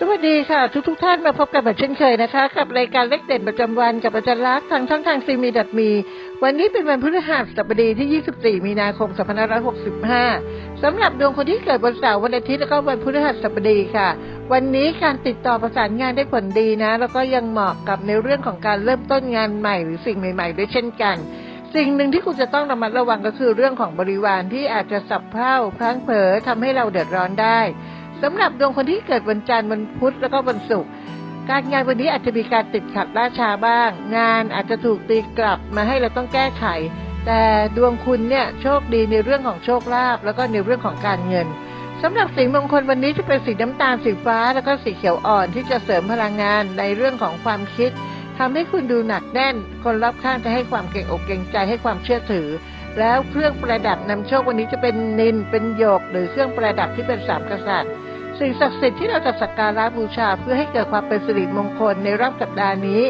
สวัสดีค่ะ ทุกทุกท่านมาพบกันแบบเช่นเคยนะคะ กับรายการเล็กเด่นประจำวันกับอาจารย์ลักษณ์ทางช่องทางซีมีดัดมี วันนี้เป็นวันพฤหัสบดีที่ 24 มีนาคม 2565 สำหรับดวงคนที่เกิดวันเสาร์วันอาทิตย์แล้วก็วันพฤหัสบดีค่ะ วันนี้การติดต่อประสานงานได้ผลดีนะ แล้วก็ยังเหมาะกับในเรื่องของการเริ่มต้นงานใหม่ หรือสิ่งใหม่ๆด้วยเช่นกัน สิ่งหนึ่งที่คุณจะต้องระมัดระวังก็คือเรื่องของบริวารที่อาจจะสับเพร่าพลั้งเผลอทำให้เราเดือดร้อนได้ สำหรับดวงคนที่เกิดวันจันทร์วันพุธแล้วก็วันศุกร์การงานวันนี้อาจจะมีการติดขัดล่าช้าบ้าง งานอาจจะถูกตีกลับมาให้เราต้องแก้ไข แต่ดวงคุณเนี่ยโชคดีในเรื่องของโชคลาภแล้วก็ในเรื่องของการเงินสำหรับสีมงคลวันนี้จะเป็นสีน้ำตาลสีฟ้า แล้วก็สีเขียวอ่อนที่จะเสริมพลังงานในเรื่องของความคิดทำให้คุณดูหนักแน่น คนรอบข้างจะให้ความเก่งอกเก่งใจให้ความเชื่อถือ แล้วเครื่องประดับนำโชควันนี้จะเป็นนินเป็นหยก หรือเครื่องประดับที่เป็นสามกษัตริย์ สิ่งศักดิ์สิทธิ์ที่เราจะสักการะบูชาเพื่อให้เกิดความเป็นสิริมงคลในรอบสัปดาห์นี้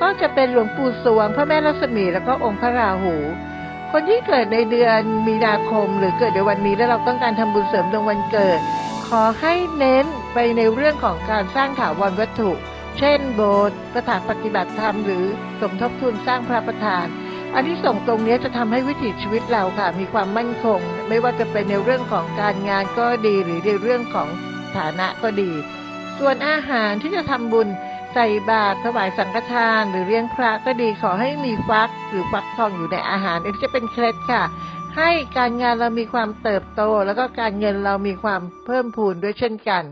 ก็จะเป็นหลวงปู่สวง พระแม่ลักษมีแล้วก็องค์พระราหู คนที่เกิดในเดือนมีนาคม หรือเกิดในวันนี้แล้วเราต้องการทำบุญเสริมดวงวันเกิด ขอให้เน้นไปในเรื่องของการสร้างถาวรวัตถุ เช่น โบสถ์สถานปฏิบัติธรรมหรือสมทบทุนสร้างพระประธานอันที่ส่งตรงนี้จะทำให้วิถีชีวิตเราค่ะ มีความมั่นคง ไม่ว่าจะเป็นในเรื่องของการงานก็ดีหรือในเรื่องของ ฐานะก็ดี ส่วนอาหารที่จะทำบุญใส่บาตรถวายสังฆทานหรือเลี้ยงพระก็ดีขอให้มีฟักหรือฟักทองอยู่ในอาหารอันนี้จะเป็นเคล็ดค่ะ ให้การงานเรามีความเติบโต แล้วก็การเงินเรามีความเพิ่มพูนด้วยเช่นกัน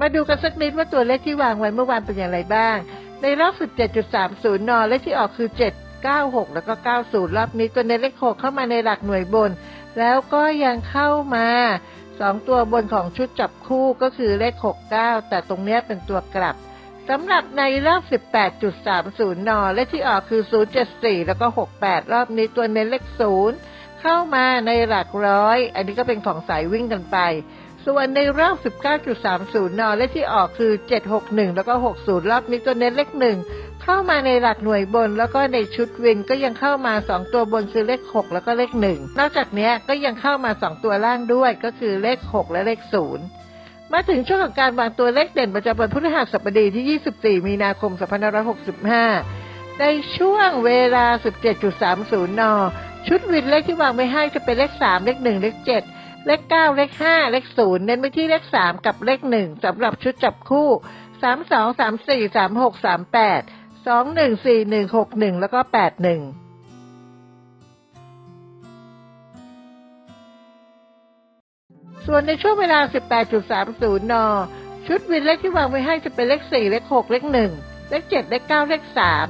มาดูกันสักนิดว่าตัวเลขที่วางไว้เมื่อวานเป็นอย่างไรบ้าง ในรอบ 17.30 นเลขที่ออกคือ 796 แล้วก็ 90 รอบนี้ตัวในเลข6เข้ามาในหลักหน่วยบน แล้วก็ยังเข้ามา 2ตัวบนของชุดจับคู่ก็คือเลข 69 แต่ตรงเนี้ยเป็นตัวกลับสำหรับในรอบ 18.30 น เลขที่ออกคือ 074 แล้วก็ 68 รอบนี้ตัวเน้นเลข 0 เข้ามาในหลักร้อย อันนี้ก็เป็นของสายวิ่งกันไป ส่วนในรอบ 19.30 น เลขที่ออกคือ 761 แล้วก็ 60 รอบนี้ตัวเน้นเลข 1 เข้ามาในหลักหน่วยบน แล้วก็ในชุดวินก็ยังเข้ามา 2 ตัวบนคือเลข 6 แล้วก็เลข 1 นอกจากนี้ก็ยังเข้ามา 2 ตัวล่างด้วยก็คือเลข 6 และเลข 0มาถึงช่วงของการวางตัวเลขเด่นประจำวันพฤหัสบดีที่ 24 มีนาคม 2565 ในช่วงเวลา 17.30 น ชุดวินเลขที่วางไว้ให้จะเป็นเลข 3 เลข 1 เลข 7 เลข 9 เลข 5 เลข 0 เน้นไปที่เลข 3 กับเลข 1สำหรับชุดจับคู่ 3 2 3 4 3 6 3 8 2 1 4 1 6 1แล้วก็8 1ส่วนในช่วงเวลา 18.30 น ชุดวินเลขที่วางไว้ให้จะเป็นเลข 4 เลข 6 เลข 1 เลข 7 เลข 9 เลข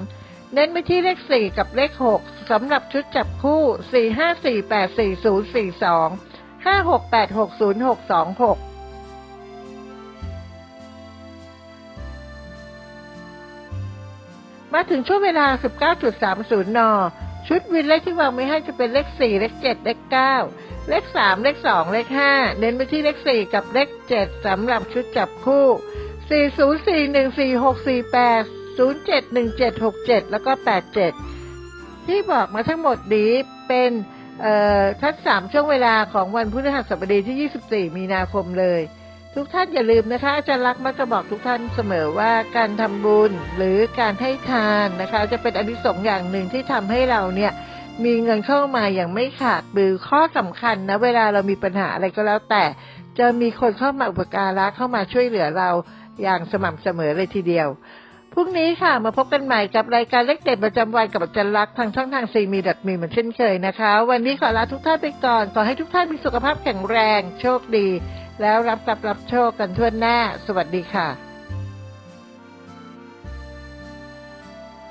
3 เน้นไปที่เลข 4 กับเลข 6 สำหรับชุดจับคู่ 4 5 4 8 4 0 4 2 5 6 8 6 0 6 2 6 มาถึงช่วงเวลา 19.30 น ชุดวินเลขที่วางไว้ให้จะเป็นเลข 4 เลข 7 เลข 9 เลข 3 เลข 2 เลข 5 เน้นไปที่เลข 4 กับเลข 7 สำหรับชุดจับคู่ 40414648 071767 แล้วก็ 87 ที่บอกมาทั้งหมดนี้เป็นทั้งสามช่วงเวลาของวันพฤหัสบดีที่ 24 มีนาคมเลย ทุกท่านอย่าลืมนะคะ อาจารย์ลักษ์มักจะบอกทุกท่านเสมอว่าการทำบุญหรือการให้ทานนะคะ จะเป็นอนิสงส์อย่างหนึ่งที่ทำให้เราเนี่ยมีเงินเข้ามาอย่างไม่ขาดหรือข้อสำคัญนะเวลาเรามีปัญหาอะไรก็แล้วแต่ จะมีคนเข้ามาอุปการะเข้ามาช่วยเหลือเราอย่างสม่ำเสมอเลยทีเดียวพรุ่งนี้ค่ะมาพบกันใหม่กับรายการเล็กเด็ดประจำวันกับอาจารย์ลักษ์ทางช่องทางซีมีดัดมีเหมือนเช่นเคยนะคะ วันนี้ขอลาทุกท่านไปก่อน ขอให้ทุกท่านมีสุขภาพแข็งแรง โชคดี แล้วรับกับรับโชคกันทั่วหน้า สวัสดีค่ะ